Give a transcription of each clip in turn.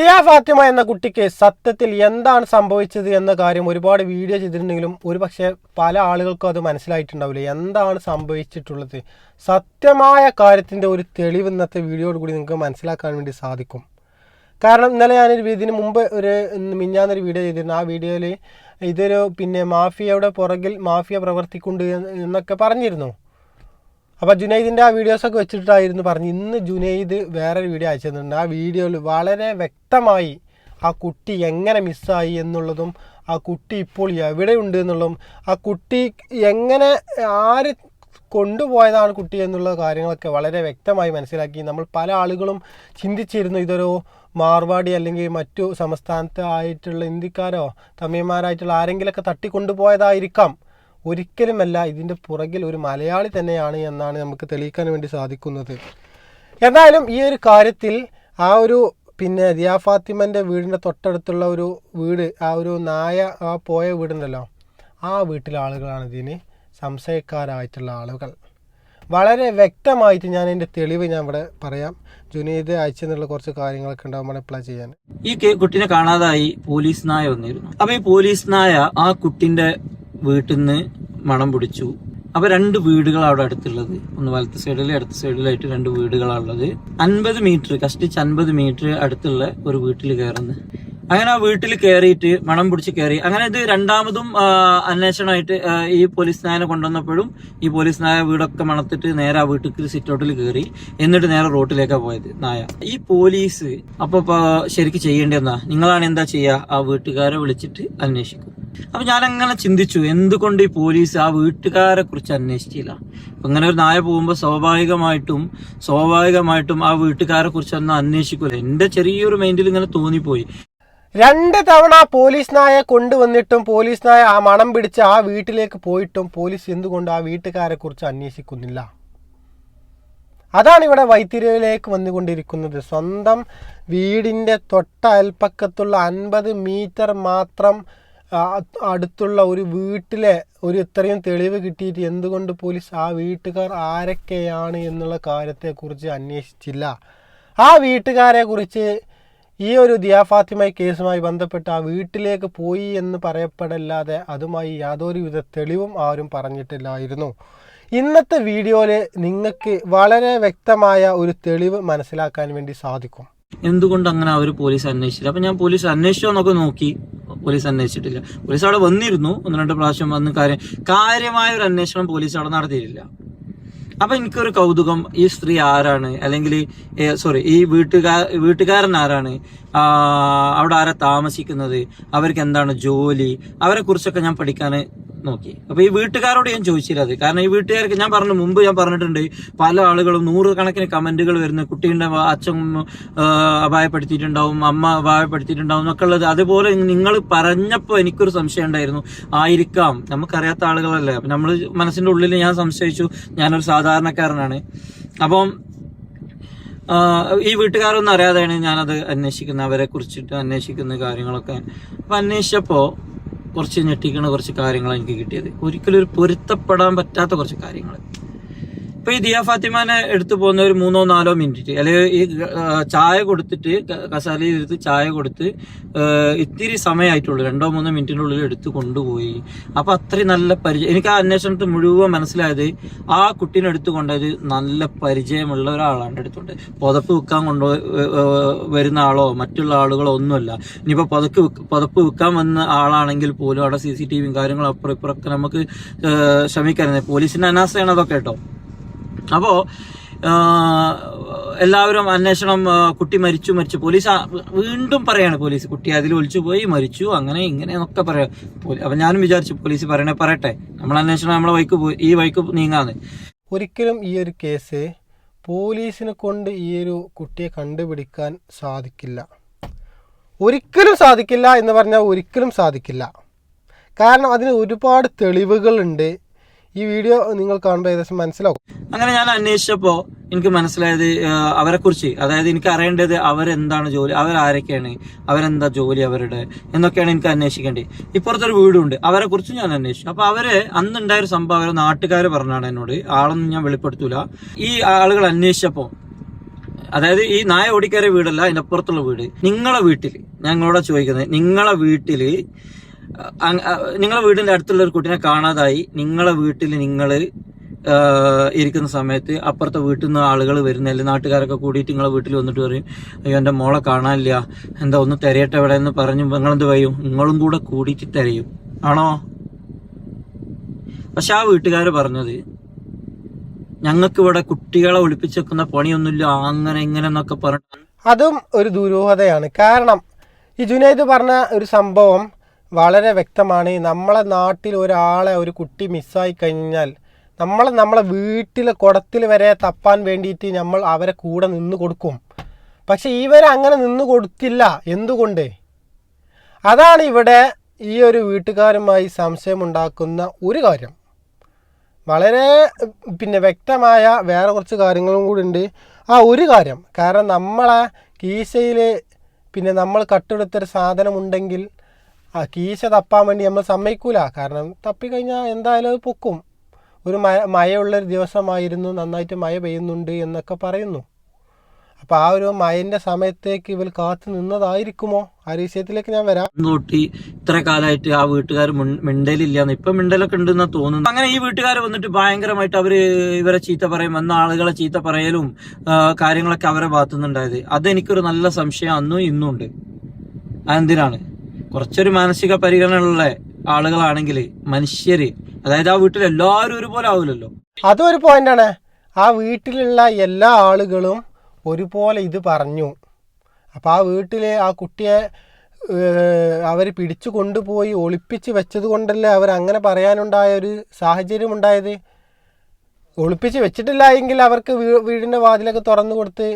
ദിയ ഫാത്തിമ എന്ന കുട്ടിക്ക് സത്യത്തിൽ എന്താണ് സംഭവിച്ചത് എന്ന കാര്യം ഒരുപാട് വീഡിയോ ചെയ്തിട്ടുണ്ടെങ്കിലും ഒരുപക്ഷെ പല ആളുകൾക്കും അത് മനസ്സിലായിട്ടുണ്ടാവില്ല. എന്താണ് സംഭവിച്ചിട്ടുള്ളത്? സത്യമായ കാര്യത്തിന്റെ ഒരു തെളിവ് ഇന്നത്തെ വീഡിയോയോട് കൂടി നിങ്ങൾക്ക് മനസ്സിലാക്കാൻ വേണ്ടി സാധിക്കും. കാരണം ഇന്നലെ ഞാനൊരു ഇതിന് മുമ്പ് ഒരു മിഞ്ഞാന്നൊരു വീഡിയോ ചെയ്തിരുന്നു. ആ വീഡിയോയിൽ ഇതൊരു പിന്നെ മാഫിയയുടെ പുറകിൽ മാഫിയ പ്രവർത്തിക്കുന്നുണ്ട് എന്നൊക്കെ പറഞ്ഞിരുന്നു. അപ്പോൾ ജുനൈദിന്റെ ആ വീഡിയോസൊക്കെ വെച്ചിട്ടായിരുന്നു പറഞ്ഞു ഇന്ന് ജുനൈദ് വേറൊരു വീഡിയോ അയച്ചു തന്നിട്ടുണ്ട്. ആ വീഡിയോയിൽ വളരെ വ്യക്തമായി ആ കുട്ടി എങ്ങനെ മിസ്സായി എന്നുള്ളതും ആ കുട്ടി ഇപ്പോൾ എവിടെയുണ്ട് എന്നുള്ളതും ആ കുട്ടി എങ്ങനെ ആര് കൊണ്ടുപോയതാണ് കുട്ടി എന്നുള്ള കാര്യങ്ങളൊക്കെ വളരെ വ്യക്തമായി മനസ്സിലാക്കി. നമ്മൾ പല ആളുകളും ചിന്തിച്ചിരുന്നു ഇതൊരു മാർവാടി അല്ലെങ്കിൽ മറ്റു സംസ്ഥാനത്ത് ആയിട്ടുള്ള ഇന്ത്യക്കാരോ തമിഴന്മാരായിട്ടുള്ള ആരെങ്കിലുമൊക്കെ തട്ടിക്കൊണ്ടുപോയതായിരിക്കാം. ഒരിക്കലുമല്ല ഇതിന്റെ പുറകിൽ ഒരു മലയാളി തന്നെയാണ് എന്നാണ് നമുക്ക് തെളിയിക്കാൻ വേണ്ടി സാധിക്കുന്നത്. എന്തായാലും ഈ ഒരു കാര്യത്തിൽ ആ ഒരു പിന്നെ ദിയാ ഫാത്തിമന്റെ വീടിന്റെ തൊട്ടടുത്തുള്ള ഒരു വീട് ആ ഒരു നായ ആ പോയ വീടുണ്ടല്ലോ ആ വീട്ടിലെ ആളുകളാണ് ഇതിന് സംശയക്കാരായിട്ടുള്ള ആളുകൾ. വളരെ വ്യക്തമായിട്ട് ഞാൻ എന്റെ തെളിവ് ഞാൻ ഇവിടെ പറയാം. ജുനീദ് അയച്ചെന്നുള്ള കുറച്ച് കാര്യങ്ങളൊക്കെ ഉണ്ടാവും നമ്മൾ അപ്ലൈ ചെയ്യാൻ. ഈ കുട്ടിനെ കാണാതായി പോലീസ് നായ വന്നിരുന്നു. അപ്പൊ ഈ പോലീസ് നായ ആ കുട്ടിന്റെ വീട്ടിൽ നിന്ന് മണം പിടിച്ചു. അപ്പൊ രണ്ട് വീടുകൾ അവിടെ അടുത്തുള്ളത്. ഒന്ന് വലത്ത് സൈഡിലും ഇടത്ത് സൈഡിലായിട്ട് രണ്ട് വീടുകളാണുള്ളത് അൻപത് മീറ്റർ കഷ്ടിച്ച് അൻപത് മീറ്റർ അടുത്തുള്ള ഒരു വീട്ടിൽ കയറുന്നു. അങ്ങനെ ആ വീട്ടിൽ കയറിയിട്ട് മണം പിടിച്ച് കയറി അങ്ങനെ ഇത് രണ്ടാമതും അന്വേഷണമായിട്ട് ഈ പോലീസ് നായനെ കൊണ്ടുവന്നപ്പോഴും ഈ പോലീസ് നായ വീടൊക്കെ മണത്തിട്ട് നേരെ ആ വീട്ടിൽ സിറ്റൗട്ടിൽ കയറി എന്നിട്ട് നേരെ റോട്ടിലേക്കാണ് പോയത് നായ. ഈ പോലീസ് അപ്പൊ ശരിക്ക് ചെയ്യേണ്ടതെന്നാ നിങ്ങളാണ് എന്താ ചെയ്യുക ആ വീട്ടുകാരെ വിളിച്ചിട്ട് അന്വേഷിക്കും. അപ്പൊ ഞാൻ അങ്ങനെ ചിന്തിച്ചു എന്തുകൊണ്ട് ഈ പോലീസ് ആ വീട്ടുകാരെ കുറിച്ച് അന്വേഷിച്ചില്ല? അങ്ങനെ ഒരു നായ പോകുമ്പോൾ സ്വാഭാവികമായിട്ടും സ്വാഭാവികമായിട്ടും ആ വീട്ടുകാരെ കുറിച്ച് ഒന്നും അന്വേഷിക്കൂല. എന്റെ ചെറിയൊരു മൈൻഡിൽ ഇങ്ങനെ തോന്നിപ്പോയി. രണ്ട് തവണ പോലീസ് നായ കൊണ്ടുവന്നിട്ടും പോലീസ് നായ ആ മണം പിടിച്ച് ആ വീട്ടിലേക്ക് പോയിട്ടും പോലീസ് എന്തുകൊണ്ട് ആ വീട്ടുകാരെ കുറിച്ച് അന്വേഷിക്കുന്നില്ല? അതാണ് ഇവിടെ വൈത്തിരിയിലേക്ക് വന്നുകൊണ്ടിരിക്കുന്നത്. സ്വന്തം വീടിന്റെ തൊട്ട അയൽപ്പക്കത്തുള്ള അൻപത് മീറ്റർ മാത്രം അടുത്തുള്ള ഒരു വീട്ടിലെ ഒരു ഇത്രയും തെളിവ് കിട്ടിയിട്ട് എന്തുകൊണ്ട് പോലീസ് ആ വീട്ടുകാർ ആരൊക്കെയാണ് എന്നുള്ള കാര്യത്തെക്കുറിച്ച് അന്വേഷിച്ചില്ല. ആ വീട്ടുകാരെ കുറിച്ച് ഈ ഒരു ദിയാ ഫാത്തിമ കേസുമായി ബന്ധപ്പെട്ട് ആ വീട്ടിലേക്ക് പോയി എന്ന് പറയപ്പെടല്ലാതെ അതുമായി യാതൊരുവിധ തെളിവും ആരും പറഞ്ഞിട്ടില്ലായിരുന്നു. ഇന്നത്തെ വീഡിയോയിൽ നിങ്ങൾക്ക് വളരെ വ്യക്തമായ ഒരു തെളിവ് മനസ്സിലാക്കാൻ വേണ്ടി സാധിക്കും. എന്തുകൊണ്ട് അങ്ങനെ അവർ പോലീസ് അന്വേഷിച്ചില്ല? അപ്പൊ ഞാൻ പോലീസ് അന്വേഷിച്ചോന്നൊക്കെ നോക്കി പോലീസ് അന്വേഷിച്ചിട്ടില്ല. പോലീസ് അവിടെ വന്നിരുന്നു. ഒന്ന് രണ്ട് പ്രാവശ്യം വന്ന് കാര്യം കാര്യമായ ഒരു അന്വേഷണം പോലീസ് അവിടെ നടത്തിയിട്ടില്ല. അപ്പൊ എനിക്കൊരു കൗതുകം ഈ സ്ത്രീ ആരാണ്? അല്ലെങ്കിൽ സോറി ഈ വീട്ടുകാർ വീട്ടുകാരൻ ആരാണ്? അവിടെ ആരാ താമസിക്കുന്നത്? അവർക്ക് എന്താണ് ജോലി? അവരെ കുറിച്ചൊക്കെ ഞാൻ പഠിക്കാൻ നോക്കി. അപ്പൊ ഈ വീട്ടുകാരോട് ഞാൻ ചോദിച്ചില്ല അത്. കാരണം ഈ വീട്ടുകാർക്ക് ഞാൻ പറഞ്ഞു മുമ്പ് ഞാൻ പറഞ്ഞിട്ടുണ്ട് പല ആളുകളും നൂറുകണക്കിന് കമന്റുകൾ വരുന്ന കുട്ടീന്റെ അച്ഛൻ അപായപ്പെടുത്തിയിട്ടുണ്ടാവും അമ്മ അപായപ്പെടുത്തിയിട്ടുണ്ടാവും എന്നൊക്കെ ഉള്ളത്. അതുപോലെ നിങ്ങൾ പറഞ്ഞപ്പോൾ എനിക്കൊരു സംശയം ഉണ്ടായിരുന്നു. ആയിരിക്കാം. നമുക്കറിയാത്ത ആളുകളല്ലേ. അപ്പൊ നമ്മൾ മനസ്സിന്റെ ഉള്ളിൽ ഞാൻ സംശയിച്ചു. ഞാനൊരു സാധാരണക്കാരനാണ്. അപ്പം ഈ വീട്ടുകാരൊന്നും അറിയാതെയാണ് ഞാനത് അന്വേഷിക്കുന്നത് അവരെ കുറിച്ചിട്ട് അന്വേഷിക്കുന്ന കാര്യങ്ങളൊക്കെ. അപ്പൊ അന്വേഷിച്ചപ്പോ കുറച്ച് ഞെട്ടിക്കുന്ന കുറച്ച് കാര്യങ്ങളാണ് എനിക്ക് കിട്ടിയത്. ഒരിക്കലും ഒരു പൊരുത്തപ്പെടാൻ പറ്റാത്ത കുറച്ച് കാര്യങ്ങൾ ഇപ്പൊ ഈ ദിയ ഫാത്തിമാനെ എടുത്തു പോകുന്ന ഒരു മൂന്നോ നാലോ മിനിറ്റ് അല്ലെങ്കിൽ ഈ ചായ കൊടുത്തിട്ട് കസാലി എടുത്ത് ചായ കൊടുത്ത് ഇത്തിരി സമയമായിട്ടുള്ളൂ രണ്ടോ മൂന്നോ മിനിറ്റിനുള്ളിൽ എടുത്ത് കൊണ്ടുപോയി. അപ്പൊ അത്രയും നല്ല പരിചയം എനിക്ക് ആ അന്വേഷണത്തിൽ മുഴുവൻ മനസ്സിലായത് ആ കുട്ടീനെ എടുത്തു കൊണ്ടത് നല്ല പരിചയമുള്ള ഒരാളാണ് എടുത്തുകൊണ്ട് പുതപ്പ് വിൽക്കാൻ കൊണ്ടു വരുന്ന ആളോ മറ്റുള്ള ആളുകളോ ഒന്നുമല്ല. ഇനിയിപ്പോ പുതക്ക് പുതപ്പ് വിൽക്കാൻ വന്ന ആളാണെങ്കിൽ പോലും അവിടെ സി സി ടി വിയും കാര്യങ്ങളും അപ്പുറം ഇപ്പുറമൊക്കെ നമുക്ക് ശ്രമിക്കാൻ പോലീസിന്റെ അനാസ്ഥയാണ് അതൊക്കെ കേട്ടോ. അപ്പോ ആ, എല്ലാവരും അന്വേഷണം കുട്ടി മരിച്ചു മരിച്ചു. പോലീസ് വീണ്ടും പറയാണ് പോലീസ് കുട്ടി അതിൽ ഒളിച്ചു പോയി മരിച്ചു അങ്ങനെ ഇങ്ങനെ എന്നൊക്കെ പറയാം അപ്പം ഞാനും വിചാരിച്ചു പോലീസ് പറയണേ പറയട്ടെ. നമ്മൾ അന്വേഷണം നമ്മളെ വൈക്ക് പോയി ഈ വൈക്ക് നീങ്ങാന്ന്. ഒരിക്കലും ഈ ഒരു കേസ് പോലീസിനെ കൊണ്ട് ഈ ഒരു കുട്ടിയെ കണ്ടുപിടിക്കാൻ സാധിക്കില്ല. ഒരിക്കലും സാധിക്കില്ല എന്ന് പറഞ്ഞാൽ ഒരിക്കലും സാധിക്കില്ല. കാരണം അതിന് ഒരുപാട് തെളിവുകളുണ്ട്. ഈ വീഡിയോ നിങ്ങൾ കാണുമ്പോൾ ഏകദേശം മനസ്സിലാവും. അങ്ങനെ ഞാൻ അന്വേഷിച്ചപ്പോൾ എനിക്ക് മനസ്സിലായത് അവരെ കുറിച്ച് അതായത് എനിക്ക് അറിയേണ്ടത് അവരെന്താണ് ജോലി അവരാരൊക്കെയാണ് അവരെന്താ ജോലി അവരുടെ എന്നൊക്കെയാണ് എനിക്ക് അന്വേഷിക്കേണ്ടത്. ഇപ്പുറത്തൊരു വീടുണ്ട് അവരെ കുറിച്ച് ഞാൻ അന്വേഷിച്ചു. അപ്പൊ അവർ അന്നുണ്ടായ ഒരു സംഭവം അവരെ നാട്ടുകാർ പറഞ്ഞാണ് എന്നോട്. ആളൊന്നും ഞാൻ വെളിപ്പെടുത്തൂല. ഈ ആളുകൾ അന്വേഷിച്ചപ്പോ അതായത് ഈ നായ ഓടിക്കാരെ വീടല്ല അതിന്റെ അപ്പുറത്തുള്ള വീട്. നിങ്ങളെ വീട്ടിൽ ഞങ്ങളോട് ചോദിക്കുന്നത് നിങ്ങളെ അ- നിങ്ങളെ വീടിന്റെ അടുത്തുള്ള ഒരു കുട്ടീനെ കാണാതായി. നിങ്ങളെ വീട്ടിൽ നിങ്ങൾ ഇരിക്കുന്ന സമയത്ത് അപ്പുറത്തെ വീട്ടിൽ നിന്ന് ആളുകൾ വരുന്നില്ല നാട്ടുകാരൊക്കെ കൂടിയിട്ട് നിങ്ങളെ വീട്ടിൽ വന്നിട്ട് പറയും അയ്യോ എന്റെ മോളെ കാണാനില്ല. എന്താ ഒന്ന് തിരയട്ടെ എവിടെ എന്ന് പറഞ്ഞു നിങ്ങളെന്ത് കഴിയും നിങ്ങളും കൂടെ കൂടിയിട്ട് തിരയും. ആണോ? പക്ഷെ ആ വീട്ടുകാർ പറഞ്ഞത് ഞങ്ങൾക്ക് ഇവിടെ കുട്ടികളെ ഒളിപ്പിച്ച് വെക്കുന്ന പണിയൊന്നുമില്ല. അങ്ങനെ ഇങ്ങനെ എന്നൊക്കെ പറഞ്ഞു അതും ഒരു ദുരൂഹതയാണ്. കാരണം ഈ ജുനൈദ് പറഞ്ഞ ഒരു സംഭവം വളരെ വ്യക്തമാണ്. നമ്മളെ നാട്ടിൽ ഒരാളെ ഒരു കുട്ടി മിസ്സായി കഴിഞ്ഞാൽ നമ്മൾ നമ്മളെ വീട്ടിലെ കുടത്തിൽ വരെ തപ്പാൻ വേണ്ടിയിട്ട് നമ്മൾ അവരെ കൂടെ നിന്ന് കൊടുക്കും. പക്ഷേ ഇവരെ അങ്ങനെ നിന്ന് കൊടുത്തില്ല. എന്തുകൊണ്ട്? അതാണ് ഇവിടെ ഈ ഒരു വീട്ടുകാരുമായി സംശയമുണ്ടാക്കുന്ന ഒരു കാര്യം. വളരെ പിന്നെ വ്യക്തമായ വേറെ കുറച്ച് കാര്യങ്ങളും കൂടി ഉണ്ട്. ആ ഒരു കാര്യം കാരണം നമ്മളെ കീശയിൽ പിന്നെ നമ്മൾ കട്ടെടുത്തൊരു സാധനം ഉണ്ടെങ്കിൽ ആ കീശ തപ്പാൻ വേണ്ടി നമ്മൾ സമ്മതിക്കൂല. കാരണം തപ്പിക്കഴിഞ്ഞാൽ എന്തായാലും അത് പൊക്കും. ഒരു മഴ മഴയുള്ളൊരു ദിവസമായിരുന്നു. നന്നായിട്ട് മഴ പെയ്യുന്നുണ്ട് എന്നൊക്കെ പറയുന്നു. അപ്പോൾ ആ ഒരു മഴന്റെ സമയത്തേക്ക് ഇവർ കാത്തു നിന്നതായിരിക്കുമോ? ആ വിഷയത്തിലേക്ക് ഞാൻ വരാം. നോട്ടി ഇത്ര കാലമായിട്ട് ആ വീട്ടുകാർ മിണ്ടലില്ലാന്ന്. ഇപ്പൊ മിണ്ടലൊക്കെ ഉണ്ടെന്ന് തോന്നുന്നു. അങ്ങനെ ഈ വീട്ടുകാർ വന്നിട്ട് ഭയങ്കരമായിട്ട് അവർ ഇവരെ ചീത്ത പറയും. വന്ന ആളുകളെ ചീത്ത പറയലും കാര്യങ്ങളൊക്കെ അവരെ ഭാഗത്തുനിന്നുണ്ടായത്. അതെനിക്കൊരു നല്ല സംശയം അന്നും ഇന്നും ഉണ്ട് അതെന്തിനാണ്? കുറച്ചൊരു മാനസിക പരിഗണനയുള്ള ആളുകളാണെങ്കിൽ മനുഷ്യര് അതായത് ആ വീട്ടിൽ എല്ലാവരും ഒരുപോലെ ആവില്ലല്ലോ അതും ഒരു പോയിന്റാണ്. ആ വീട്ടിലുള്ള എല്ലാ ആളുകളും ഒരുപോലെ ഇത് പറഞ്ഞു. അപ്പോൾ ആ വീട്ടിൽ ആ കുട്ടിയെ അവർ പിടിച്ചു കൊണ്ടുപോയി ഒളിപ്പിച്ച് വെച്ചത് കൊണ്ടല്ലേ അവർ അങ്ങനെ പറയാനുണ്ടായ ഒരു സാഹചര്യം ഉണ്ടായത്? ഒളിപ്പിച്ച് വെച്ചിട്ടില്ല എങ്കിൽ അവർക്ക് വീടിന്റെ വാതിലൊക്കെ തുറന്നു കൊടുത്ത്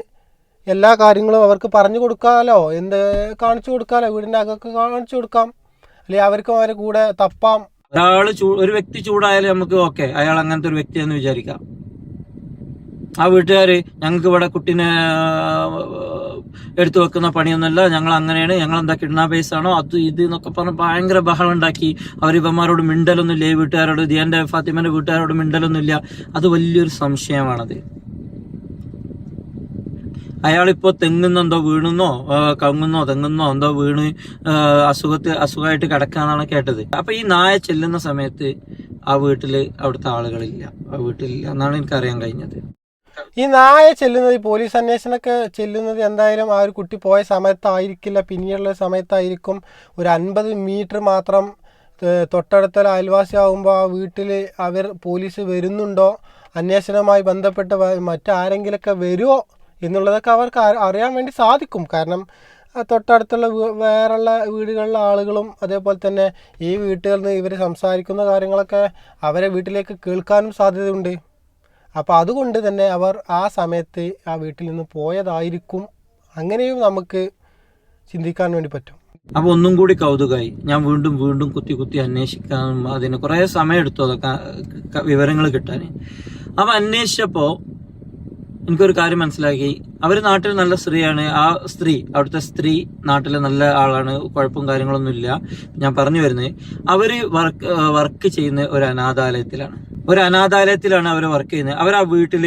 എല്ലാ കാര്യങ്ങളും അവർക്ക് പറഞ്ഞു കൊടുക്കാമല്ലോ എന്ത് കാണിച്ചു കൊടുക്കാമല്ലോ വീടിന്റെ അകമൊക്കെ കാണിച്ചു കൊടുക്കാം. അല്ലെങ്കിൽ അവർക്ക് അവരെ കൂടെ തപ്പാം. ഒരാൾ ചൂ ഒരു വ്യക്തി ചൂടായാലും നമുക്ക് ഓക്കെ. അയാൾ അങ്ങനത്തെ ഒരു വ്യക്തിയെന്ന് വിചാരിക്കാം. ആ വീട്ടുകാര് ഞങ്ങൾക്ക് ഇവിടെ കുട്ടീനെ എടുത്തു വെക്കുന്ന പണിയൊന്നുമല്ല. ഞങ്ങൾ അങ്ങനെയാണ്. ഞങ്ങൾ എന്താ കിഡ്നാപ്പേഴ്സ് ആണോ? അത് ഇത് എന്നൊക്കെ പറഞ്ഞ് ഭയങ്കര ബഹളം ഉണ്ടാക്കി. അവർ ഇവന്മാരോട് മിണ്ടലൊന്നുമില്ല. ഈ വീട്ടുകാരോട് എന്റെ ഫാത്തിമന്റെ വീട്ടുകാരോട് മിണ്ടലൊന്നുമില്ല. അത് വലിയൊരു സംശയമാണത്. അയാളിപ്പോ തെങ്ങുന്നോ എന്തോ വീണുന്നോ കങ്ങുന്നോ തെങ്ങുന്നോ എന്തോ വീണ് അസുഖത്ത് അസുഖമായിട്ട് കിടക്കാന്നാണ് കേട്ടത്. അപ്പൊ ഈ നായ ചെല്ലുന്ന സമയത്ത് ആ വീട്ടിൽ അവിടുത്തെ ആളുകളില്ല. ആ വീട്ടിലില്ല എന്നാണ് എനിക്ക് അറിയാൻ കഴിഞ്ഞത്. ഈ നായ ചെല്ലുന്നത് ഈ പോലീസ് അന്വേഷണമൊക്കെ ചെല്ലുന്നത് എന്തായാലും ആ ഒരു കുട്ടി പോയ സമയത്തായിരിക്കില്ല. പിന്നീടുള്ള സമയത്തായിരിക്കും ഒരു അൻപത് മീറ്റർ മാത്രം തൊട്ടടുത്ത അയൽവാസി ആകുമ്പോൾ ആ വീട്ടിൽ അവർ പോലീസ് വരുന്നുണ്ടോ? അന്വേഷണവുമായി ബന്ധപ്പെട്ട് മറ്റാരെങ്കിലൊക്കെ വരുമോ എന്നുള്ളതൊക്കെ അവർക്ക് അറിയാൻ വേണ്ടി സാധിക്കും. കാരണം തൊട്ടടുത്തുള്ള വേറെയുള്ള വീടുകളിലെ ആളുകളും അതേപോലെ തന്നെ ഈ വീട്ടുകളിൽ നിന്ന് ഇവർ സംസാരിക്കുന്ന കാര്യങ്ങളൊക്കെ അവരെ വീട്ടിലേക്ക് കേൾക്കാനും സാധ്യതയുണ്ട്. അപ്പോൾ അതുകൊണ്ട് തന്നെ അവർ ആ സമയത്ത് ആ വീട്ടിൽ നിന്ന് പോയതായിരിക്കും. അങ്ങനെയും നമുക്ക് ചിന്തിക്കാൻ വേണ്ടി പറ്റും. അപ്പൊ ഒന്നും കൂടി കൗതുകമായി ഞാൻ വീണ്ടും വീണ്ടും കുത്തി കുത്തി അന്വേഷിക്കാനും അതിന് കുറെ സമയം എടുത്തു അതൊക്കെ വിവരങ്ങൾ കിട്ടാൻ. അപ്പൊ അന്വേഷിച്ചപ്പോ എനിക്കൊരു കാര്യം മനസ്സിലാക്കി. അവർ നാട്ടിൽ നല്ല സ്ത്രീയാണ്. ആ സ്ത്രീ അവിടുത്തെ സ്ത്രീ നാട്ടിലെ നല്ല ആളാണ്. കുഴപ്പവും കാര്യങ്ങളൊന്നും ഇല്ല ഞാൻ പറഞ്ഞു വരുന്നത്. അവർ വർക്ക് വർക്ക് ചെയ്യുന്ന ഒരു അനാഥാലയത്തിലാണ്. ഒരു അനാഥാലയത്തിലാണ് അവർ വർക്ക് ചെയ്യുന്നത്. അവർ ആ വീട്ടിൽ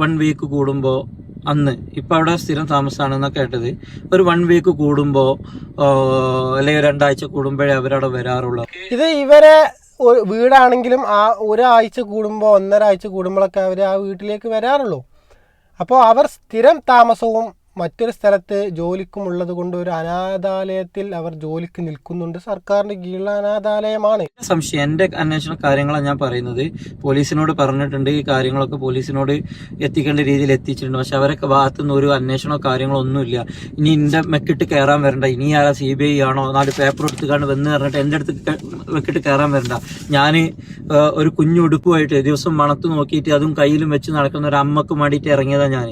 വൺ വീക്ക് കൂടുമ്പോൾ അന്ന് ഇപ്പം അവിടെ സ്ഥിരം എന്നൊക്കെ കേട്ടത്. ഒരു വൺ വീക്ക് കൂടുമ്പോൾ അല്ലെങ്കിൽ രണ്ടാഴ്ച കൂടുമ്പോഴേ അവരവിടെ വരാറുള്ളൂ. ഇത് ഇവരെ വീടാണെങ്കിലും ആ ഒരാഴ്ച കൂടുമ്പോൾ ഒന്നര ആഴ്ച കൂടുമ്പോഴൊക്കെ അവർ ആ വീട്ടിലേക്ക് വരാറുള്ളൂ. അപ്പോൾ അവർ സ്ഥിരം താമസവും മറ്റൊരു സ്ഥലത്ത് ജോലിക്കും ഉള്ളത് കൊണ്ട് ഒരു അനാഥാലയത്തിൽ അവർ ജോലിക്ക് നിൽക്കുന്നുണ്ട്. സർക്കാരിന്റെ കീഴിലുള്ള അനാഥാലയമാണ്. സംശയം. എന്റെ അന്വേഷണ കാര്യങ്ങളാണ് ഞാൻ പറയുന്നത്. പോലീസിനോട് പറഞ്ഞിട്ടുണ്ട്. ഈ കാര്യങ്ങളൊക്കെ പോലീസിനോട് എത്തിക്കേണ്ട രീതിയിൽ എത്തിച്ചിട്ടുണ്ട്. പക്ഷെ അവരൊക്കെ ഭാഗത്തുനിന്ന് ഒരു അന്വേഷണമോ കാര്യങ്ങളോ ഒന്നുമില്ല. ഇനി എന്റെ മെക്കിട്ട് കയറാൻ വരണ്ട. ഇനി ആരാ സി ബി ഐ ആണോ നാല് പേപ്പർ എടുത്തുകൊണ്ട് വന്ന് പറഞ്ഞിട്ട് എന്റെ അടുത്ത് മെക്കിട്ട് കയറാൻ വരണ്ട. ഞാൻ ഒരു കുഞ്ഞു ഉടുപ്പുമായിട്ട് ദിവസം മണത്ത് നോക്കിയിട്ട് അതും കയ്യിലും വെച്ച് നടക്കുന്ന ഒരു അമ്മയ്ക്ക് വേണ്ടിയിട്ട് ഇറങ്ങിയതാണ് ഞാൻ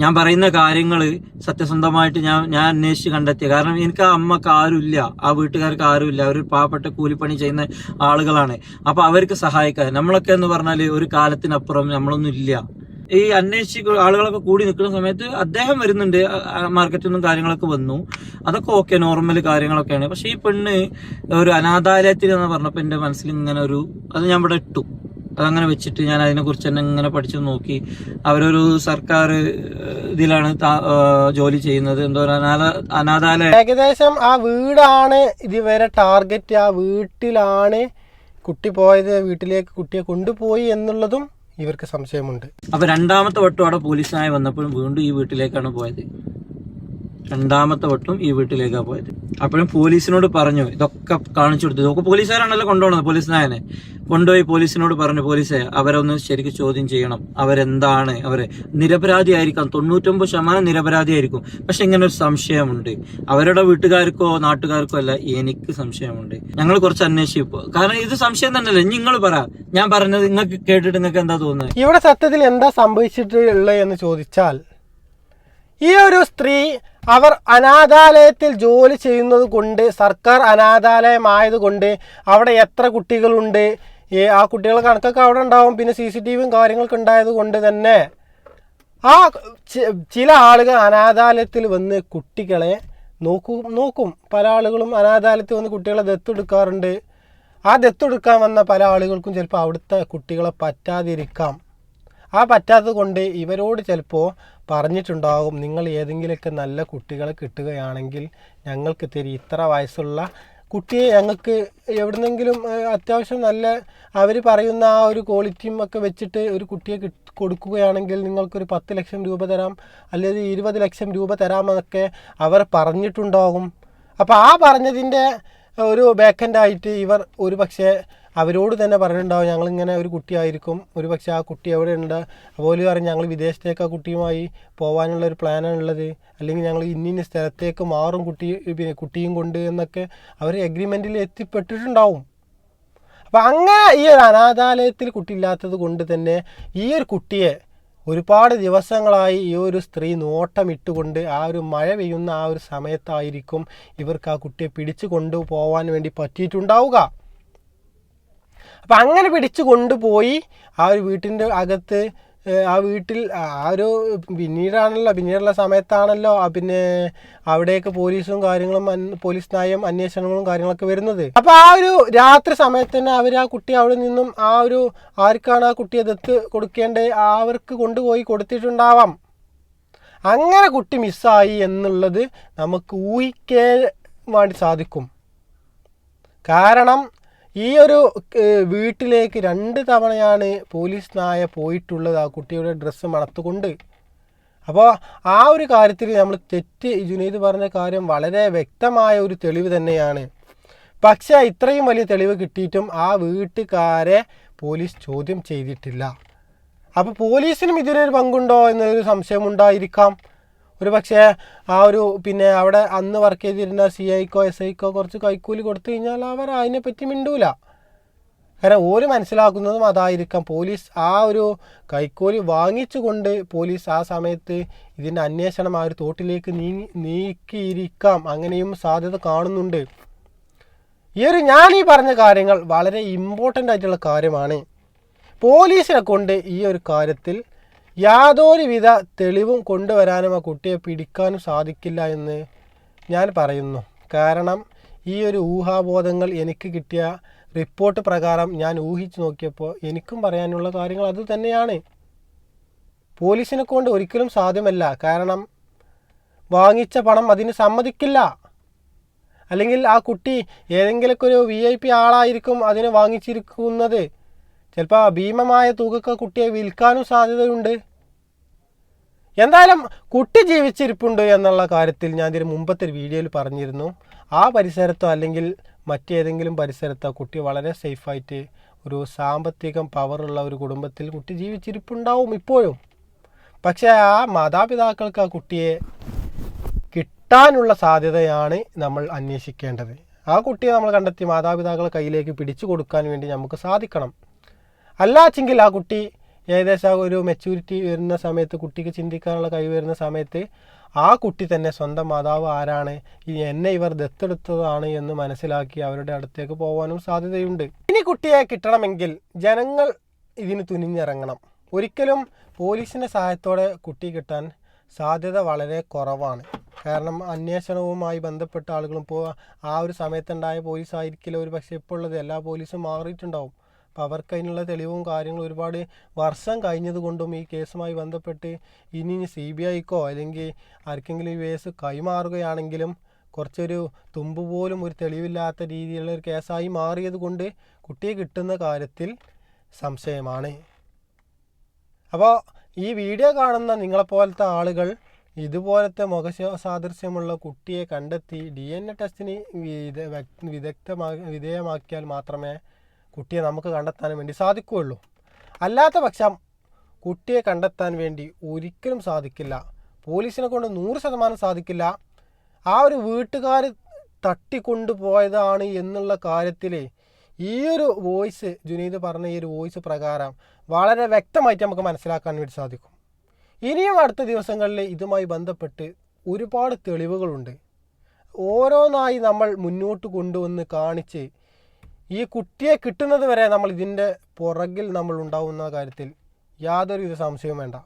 ഞാൻ പറയുന്ന കാര്യങ്ങൾ സത്യസന്ധമായിട്ട് ഞാൻ ഞാൻ അന്വേഷിച്ച് കണ്ടെത്തിയ. കാരണം എനിക്ക് ആ അമ്മയ്ക്ക് ആരുമില്ല. ആ വീട്ടുകാർക്ക് ആരുമില്ല. അവർ പാവപ്പെട്ട കൂലിപ്പണി ചെയ്യുന്ന ആളുകളാണ്. അപ്പൊ അവർക്ക് സഹായിക്കാൻ. നമ്മളൊക്കെ എന്ന് പറഞ്ഞാൽ ഒരു കാലത്തിനപ്പുറം നമ്മളൊന്നും ഇല്ല. ഈ അന്വേഷിച്ച് ആളുകളൊക്കെ കൂടി നിൽക്കുന്ന സമയത്ത് അദ്ദേഹം വരുന്നുണ്ട്. മാർക്കറ്റിൽ നിന്നും കാര്യങ്ങളൊക്കെ വന്നു. അതൊക്കെ ഓക്കെ നോർമൽ കാര്യങ്ങളൊക്കെയാണ്. പക്ഷെ ഈ പെണ്ണ് ഒരു അനാഥാലയത്തിൽ എന്ന് പറഞ്ഞപ്പോൾ എന്റെ മനസ്സിൽ ഇങ്ങനെ ഒരു അത് ഞാൻ ഇവിടെ ഇട്ടു. അതങ്ങനെ വെച്ചിട്ട് ഞാൻ അതിനെക്കുറിച്ച് തന്നെ ഇങ്ങനെ പഠിച്ചു നോക്കി. അവരൊരു സർക്കാർ ഇതിലാണ് ജോലി ചെയ്യുന്നത്. എന്തോ അനാഥാലയം അനാഥ അനാഥാലയ ഏകദേശം ആ വീടാണ് ഇതുവരെ ടാർഗറ്റ്. ആ വീട്ടിലാണ് കുട്ടി പോയത് വീട്ടിലേക്ക് കുട്ടിയെ കൊണ്ടുപോയി എന്നുള്ളതും ഇവർക്ക് സംശയമുണ്ട്. അപ്പൊ രണ്ടാമത്തെ വട്ടം അവിടെ പോലീസിനായി വന്നപ്പോഴും വീണ്ടും ഈ വീട്ടിലേക്കാണ് പോയത്. രണ്ടാമത്തെ വട്ടം ഈ വീട്ടിലേക്കാണ് പോയത്. അപ്പോഴും പോലീസിനോട് പറഞ്ഞു ഇതൊക്കെ കാണിച്ചു കൊടുത്തു. ഇതൊക്കെ പോലീസുകാരാണല്ലോ കൊണ്ടുപോകുന്നത് പോലീസ് നായനെ. കൊണ്ടുപോയി പോലീസിനോട് പറഞ്ഞു പോലീസെ അവരൊന്ന് ശരിക്കും ചോദ്യം ചെയ്യണം. അവരെന്താണ്? അവരെ നിരപരാധി ആയിരിക്കാം തൊണ്ണൂറ്റൊമ്പത് ശതമാനം നിരപരാധിയായിരിക്കും. പക്ഷെ ഇങ്ങനെ ഒരു സംശയമുണ്ട്. അവരുടെ വീട്ടുകാർക്കോ നാട്ടുകാർക്കോ അല്ല എനിക്ക് സംശയമുണ്ട്. ഞങ്ങൾ കുറച്ച് അന്വേഷിപ്പോ കാരണം ഇത് സംശയം തന്നെയല്ലേ? നിങ്ങൾ പറ. ഞാൻ പറഞ്ഞത് നിങ്ങൾക്ക് കേട്ടിട്ട് നിങ്ങൾക്ക് എന്താ തോന്നുന്നത്? ഇവിടെ സത്യത്തിൽ എന്താ സംഭവിച്ചിട്ടുള്ളത് എന്ന് ചോദിച്ചാൽ ഈ ഒരു സ്ത്രീ അവർ അനാഥാലയത്തിൽ ജോലി ചെയ്യുന്നത് കൊണ്ട് സർക്കാർ അനാഥാലയമായത് കൊണ്ട് അവിടെ എത്ര കുട്ടികളുണ്ട്? ആ കുട്ടികളെ കണക്കൊക്കെ അവിടെ ഉണ്ടാവും. പിന്നെ സി സി ടി വിയും കാര്യങ്ങളൊക്കെ ഉണ്ടായത് കൊണ്ട് തന്നെ. ആ ചില ആളുകൾ അനാഥാലയത്തിൽ വന്ന് കുട്ടികളെ നോക്കും നോക്കും. പല ആളുകളും അനാഥാലയത്തിൽ വന്ന് കുട്ടികളെ ദത്തെടുക്കാറുണ്ട്. ആ ദത്തെടുക്കാൻ വന്ന പല ആളുകൾക്കും ചിലപ്പോൾ അവിടുത്തെ കുട്ടികളെ പറ്റാതിരിക്കാം. ആ പറ്റാത്തത് കൊണ്ട് ഇവരോട് ചിലപ്പോൾ പറഞ്ഞിട്ടുണ്ടാകും നിങ്ങൾ ഏതെങ്കിലുമൊക്കെ നല്ല കുട്ടികളെ കിട്ടുകയാണെങ്കിൽ ഞങ്ങൾക്ക് തരി. ഇത്ര വയസ്സുള്ള കുട്ടിയെ ഞങ്ങൾക്ക് എവിടുന്നെങ്കിലും അത്യാവശ്യം നല്ല അവർ പറയുന്ന ആ ഒരു ക്വാളിറ്റിയും ഒക്കെ വെച്ചിട്ട് ഒരു കുട്ടിയെ കിട്ട് കൊടുക്കുകയാണെങ്കിൽ നിങ്ങൾക്കൊരു പത്ത് ലക്ഷം രൂപ തരാം അല്ലെങ്കിൽ ഇരുപത് ലക്ഷം രൂപ തരാമെന്നൊക്കെ അവർ പറഞ്ഞിട്ടുണ്ടാകും. അപ്പോൾ ആ പറഞ്ഞതിന്റെ ഒരു ബാക്കൻഡായിട്ട് ഇവർ ഒരു പക്ഷേ അവരോട് തന്നെ പറഞ്ഞിട്ടുണ്ടാവും ഞങ്ങളിങ്ങനെ ഒരു കുട്ടിയായിരിക്കും ഒരു പക്ഷേ ആ കുട്ടി അവിടെ ഉണ്ട് അതുപോലെ പറഞ്ഞ് ഞങ്ങൾ വിദേശത്തേക്ക് ആ കുട്ടിയുമായി പോകാനുള്ള ഒരു പ്ലാനാണ് ഉള്ളത്. അല്ലെങ്കിൽ ഞങ്ങൾ ഇന്ന സ്ഥലത്തേക്ക് മാറും കുട്ടി പിന്നെ കുട്ടിയും കൊണ്ട് എന്നൊക്കെ അവർ എഗ്രിമെന്റിൽ എത്തിപ്പെട്ടിട്ടുണ്ടാവും. അപ്പം അങ്ങനെ ഈ ഒരു അനാഥാലയത്തിൽ കുട്ടിയില്ലാത്തത് കൊണ്ട് തന്നെ ഈ ഒരു കുട്ടിയെ ഒരുപാട് ദിവസങ്ങളായി ഈ ഒരു സ്ത്രീ നോട്ടമിട്ടുകൊണ്ട് ആ ഒരു മഴ പെയ്യുന്ന ആ ഒരു സമയത്തായിരിക്കും ഇവർക്ക് ആ കുട്ടിയെ പിടിച്ചു കൊണ്ടുപോകാൻ വേണ്ടി പറ്റിയിട്ടുണ്ടാവുക. അപ്പം അങ്ങനെ പിടിച്ചു കൊണ്ടുപോയി ആ ഒരു വീട്ടിന്റെ അകത്ത് ആ വീട്ടിൽ ആ ഒരു പിന്നീടാണല്ലോ പിന്നീടുള്ള സമയത്താണല്ലോ പിന്നെ അവിടെയൊക്കെ പോലീസും കാര്യങ്ങളും പോലീസ് നയം അന്വേഷണങ്ങളും കാര്യങ്ങളൊക്കെ വരുന്നത്. അപ്പോൾ ആ ഒരു രാത്രി സമയത്ത് തന്നെ അവർ ആ കുട്ടി അവിടെ നിന്നും ആ ഒരു ആർക്കാണ് ആ കുട്ടിയെ ദത്ത് കൊടുക്കേണ്ടത് അവർക്ക് കൊണ്ടുപോയി കൊടുത്തിട്ടുണ്ടാവാം. അങ്ങനെ കുട്ടി മിസ്സായി എന്നുള്ളത് നമുക്ക് ഊഹിക്കാൻ വേണ്ടി സാധിക്കും. കാരണം ഈ ഒരു വീട്ടിലേക്ക് രണ്ട് തവണയാണ് പോലീസ് നായ പോയിട്ടുള്ളത് ആ കുട്ടിയുടെ ഡ്രസ്സ് മണത്തുകൊണ്ട്. അപ്പോൾ ആ ഒരു കാര്യത്തിൽ നമ്മൾ തെറ്റ് ജുനൈദ് പറഞ്ഞ കാര്യം വളരെ വ്യക്തമായ ഒരു തെളിവ് തന്നെയാണ്. പക്ഷേ ഇത്രയും വലിയ തെളിവ് കിട്ടിയിട്ടും ആ വീട്ടുകാരെ പോലീസ് ചോദ്യം ചെയ്തിട്ടില്ല. അപ്പോൾ പോലീസിനും ഇതിനൊരു പങ്കുണ്ടോ എന്നൊരു സംശയമുണ്ടായിരിക്കാം. ഒരു പക്ഷേ ആ ഒരു പിന്നെ അവിടെ അന്ന് വർക്ക് ചെയ്തിരുന്ന സി ഐക്കോ എസ് ഐക്കോ കുറച്ച് കൈക്കൂലി കൊടുത്തു കഴിഞ്ഞാൽ അവർ അതിനെപ്പറ്റി മിണ്ടൂല. കാരണം ഓര് മനസ്സിലാക്കുന്നതും അതായിരിക്കാം. പോലീസ് ആ ഒരു കൈക്കൂലി വാങ്ങിച്ചുകൊണ്ട് പോലീസ് ആ സമയത്ത് ഇതിന്റെ അന്വേഷണം ആ ഒരു തോട്ടിലേക്ക് നീങ്ങി നീക്കിയിരിക്കാം. അങ്ങനെയും സാധ്യത കാണുന്നുണ്ട്. ഈ ഒരു ഞാൻ ഈ പറഞ്ഞ കാര്യങ്ങൾ വളരെ ഇമ്പോർട്ടന്റ് ആയിട്ടുള്ള കാര്യമാണ്. പോലീസിനെ കൊണ്ട് ഈ ഒരു കാര്യത്തിൽ യാതൊരുവിധ തെളിവും കൊണ്ടുവരാനും ആ കുട്ടിയെ പിടിക്കാനും സാധിക്കില്ല എന്ന് ഞാൻ പറയുന്നു. കാരണം ഈ ഒരു ഊഹാബോധങ്ങൾ എനിക്ക് കിട്ടിയ റിപ്പോർട്ട് പ്രകാരം ഞാൻ ഊഹിച്ചു നോക്കിയപ്പോൾ എനിക്കും പറയാനുള്ള കാര്യങ്ങൾ അത് തന്നെയാണ്. പോലീസിനെ കൊണ്ട് ഒരിക്കലും സാധ്യമല്ല. കാരണം വാങ്ങിച്ച പണം അതിന് സമ്മതിക്കില്ല. അല്ലെങ്കിൽ ആ കുട്ടി ഏതെങ്കിലുമൊക്കെ ഒരു വി ഐ പി ആളായിരിക്കും അതിനെ വാങ്ങിച്ചിരിക്കുന്നത്. ചിലപ്പോൾ ഭീമമായ തുകക്ക് കുട്ടിയെ വിൽക്കാനും സാധ്യതയുണ്ട്. എന്തായാലും കുട്ടി ജീവിച്ചിരിപ്പുണ്ട് എന്നുള്ള കാര്യത്തിൽ ഞാൻ ഇതിന് മുമ്പത്തെ വീഡിയോയിൽ പറഞ്ഞിരുന്നു. ആ പരിസരത്തോ അല്ലെങ്കിൽ മറ്റേതെങ്കിലും പരിസരത്തോ കുട്ടി വളരെ സേഫായിട്ട് ഒരു സാമ്പത്തികം പവറുള്ള ഒരു കുടുംബത്തിൽ കുട്ടി ജീവിച്ചിരിപ്പുണ്ടാവും ഇപ്പോഴും. പക്ഷേ ആ മാതാപിതാക്കൾക്ക് ആ കുട്ടിയെ കിട്ടാനുള്ള സാധ്യതയാണ് നമ്മൾ അന്വേഷിക്കേണ്ടത്. ആ കുട്ടിയെ നമ്മൾ കണ്ടെത്തി മാതാപിതാക്കളെ കയ്യിലേക്ക് പിടിച്ചു കൊടുക്കാൻ വേണ്ടി നമുക്ക് സാധിക്കണം. അല്ലാച്ചെങ്കിൽ ആ കുട്ടി ഏകദേശം ഒരു മെച്യൂരിറ്റി വരുന്ന സമയത്ത് കുട്ടിക്ക് ചിന്തിക്കാനുള്ള കഴിവ് വരുന്ന സമയത്ത് ആ കുട്ടി തന്നെ സ്വന്തം മാതാവ് ആരാണ്? എന്നെ ഇവർ ദത്തെടുത്തതാണ് എന്ന് മനസ്സിലാക്കി അവരുടെ അടുത്തേക്ക് പോകാനും സാധ്യതയുണ്ട്. ഇനി കുട്ടിയെ കിട്ടണമെങ്കിൽ ജനങ്ങൾ ഇതിന് തുനിഞ്ഞിറങ്ങണം. ഒരിക്കലും പോലീസിന്റെ സഹായത്തോടെ കുട്ടി കിട്ടാൻ സാധ്യത വളരെ കുറവാണ്. കാരണം അന്വേഷണവുമായി ബന്ധപ്പെട്ട ആളുകളും ഇപ്പോൾ ആ ഒരു സമയത്തുണ്ടായ പോലീസായിരിക്കില്ല ഒരു പക്ഷേ ഇപ്പോൾ ഉള്ളത് എല്ലാ പോലീസും മാറിയിട്ടുണ്ടാവും. അപ്പം അവർക്ക് അതിനുള്ള തെളിവും കാര്യങ്ങളും ഒരുപാട് വർഷം കഴിഞ്ഞതുകൊണ്ടും ഈ കേസുമായി ബന്ധപ്പെട്ട് ഇനി സി ബി ഐക്കോ അല്ലെങ്കിൽ ആർക്കെങ്കിലും ഈ കേസ് കൈമാറുകയാണെങ്കിലും കുറച്ചൊരു തുമ്പ് പോലും ഒരു തെളിവില്ലാത്ത രീതിയിലുള്ള ഒരു കേസായി മാറിയത് കൊണ്ട് കുട്ടിയെ കിട്ടുന്ന കാര്യത്തിൽ സംശയമാണ്. അപ്പോൾ ഈ വീഡിയോ കാണുന്ന നിങ്ങളെപ്പോലത്തെ ആളുകൾ ഇതുപോലത്തെ മുഖ സാദൃശ്യമുള്ള കുട്ടിയെ കണ്ടെത്തി ഡി എൻ എ ടെസ്റ്റിന് വിദ വിദഗ്ധമാ വിധേയമാക്കിയാൽ മാത്രമേ കുട്ടിയെ നമുക്ക് കണ്ടെത്താൻ വേണ്ടി സാധിക്കുകയുള്ളൂ. അല്ലാത്ത പക്ഷം കുട്ടിയെ കണ്ടെത്താൻ വേണ്ടി ഒരിക്കലും സാധിക്കില്ല. പോലീസിനെ കൊണ്ട് നൂറ് ശതമാനം സാധിക്കില്ല. ആ ഒരു വീട്ടുകാർ തട്ടിക്കൊണ്ടുപോയതാണ് എന്നുള്ള കാര്യത്തിൽ ഈ ഒരു വോയിസ് ജുനീദ് പറഞ്ഞ ഈ ഒരു വോയിസ് പ്രകാരം വളരെ വ്യക്തമായിട്ട് നമുക്ക് മനസ്സിലാക്കാൻ വേണ്ടി സാധിക്കും. ഇനിയും അടുത്ത ദിവസങ്ങളിൽ ഇതുമായി ബന്ധപ്പെട്ട് ഒരുപാട് തെളിവുകളുണ്ട്. ഓരോന്നായി നമ്മൾ മുന്നോട്ട് കൊണ്ടുവന്ന് കാണിച്ച് ഈ കുട്ടിയെ കിട്ടുന്നത് വരെ നമ്മൾ ഇതിന്റെ പുറകിൽ നമ്മൾ ഉണ്ടാവുന്ന കാര്യത്തിൽ യാതൊരുവിധ സംശയവും വേണ്ട.